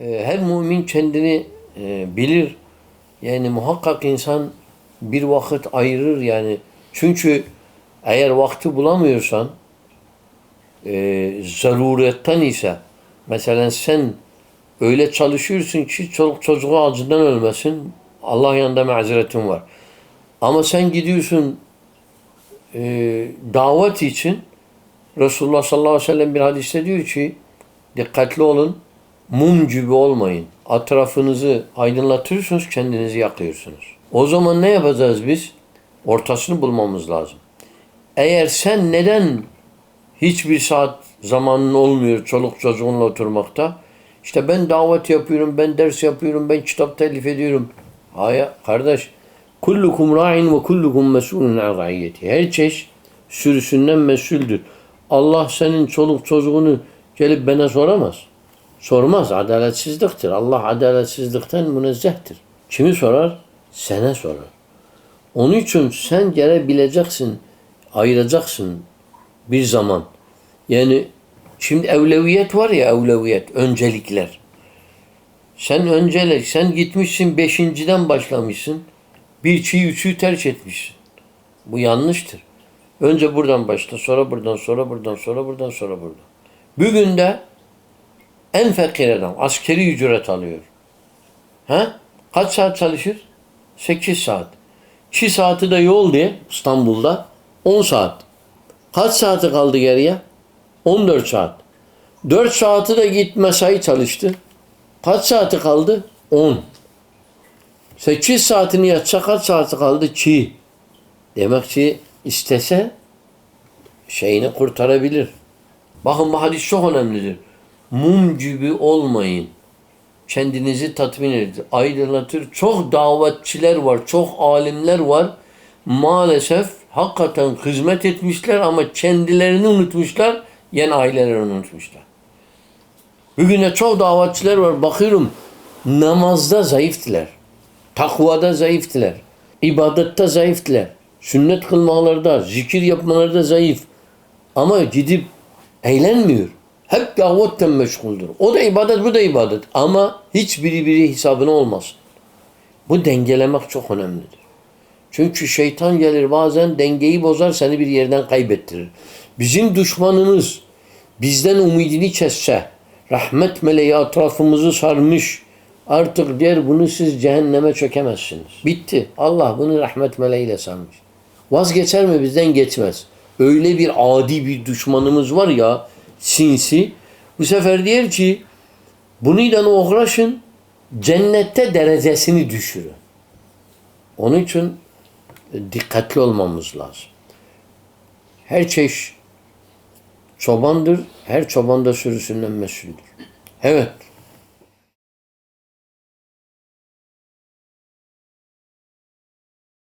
e, her mümin kendini e, bilir. Yani muhakkak insan bir vakit ayırır yani. Çünkü eğer vakti bulamıyorsan e, zaruretten ise mesela sen öyle çalışıyorsun ki çoluk çocuğu acından ölmesin. Allah yanında mazeretin var. Ama sen gidiyorsun e, davet için Resulullah sallallahu aleyhi ve sellem bir hadiste diyor ki dikkatli olun mum gibi olmayın. Etrafınızı aydınlatıyorsunuz kendinizi yakıyorsunuz. O zaman ne yapacağız biz? Ortasını bulmamız lazım. Eğer sen neden hiçbir saat zamanın olmuyor çoluk çocuğunla oturmakta? İşte ben davet yapıyorum, ben ders yapıyorum, ben kitap telif ediyorum. Hayır kardeş. Kullukum ra'in ve kullukum mesulun an ra'iyeti. Her çeşit sürüsünden mesuldür. Allah senin çoluk çocuğunu gelip bana soramaz. Sormaz. Adaletsizliktir. Allah adaletsizlikten münezzehtir. Kimi sorar? Sana sorar. Onun için sen gelebileceksin, ayıracaksın bir zaman. Yani şimdi evleviyet var ya evleviyet, öncelikler. Sen öncelik, sen gitmişsin beşinciden başlamışsın. Bir çiğ üçü terk etmişsin. Bu yanlıştır. Önce buradan başla, sonra buradan, sonra buradan, sonra buradan, sonra buradan. Bugün de en fakir adam askeri ücret alıyor. Ha? Kaç saat çalışır? 8 saat. 2 saati de yol diye İstanbul'da 10 saat. Kaç saati kaldı geriye? 14 saat. 4 saati de git mesai çalıştı. Kaç saati kaldı? 10. 8 saatini yatsa kaç saati kaldı? Çiğ. Demek ki istese şeyini kurtarabilir. Bakın bu hadis çok önemlidir. Mum gibi olmayın. Kendinizi tatmin edin. Aydınlatır. Çok davetçiler var. Çok alimler var. Maalesef hakikaten hizmet etmişler ama kendilerini unutmuşlar. Yine ailelerini unutmuşlar. Bugün de çok davetçiler var. Bakıyorum namazda zayıftılar. Takvada zayıftılar. ibadette zayıftılar. Sünnet kılmalarda, zikir yapmalarda zayıf. Ama gidip eğlenmiyor. Hep davetten meşguldür. O da ibadet, bu da ibadet. Ama hiçbiri biri hesabına olmaz. Bu dengelemek çok önemlidir. Çünkü şeytan gelir bazen dengeyi bozar seni bir yerden kaybettirir. Bizim düşmanımız bizden umidini kesse, rahmet meleği etrafımızı sarmış, artık der bunu siz cehenneme çökemezsiniz. Bitti. Allah bunu rahmet meleğiyle sarmış. Vazgeçer mi bizden geçmez. Öyle bir adi bir düşmanımız var ya sinsi. Bu sefer diyor ki bununla uğraşın cennette derecesini düşürün. Onun için dikkatli olmamız lazım. Her çeşit çobandır, her çoban da sürüsünden mesuldür. Evet.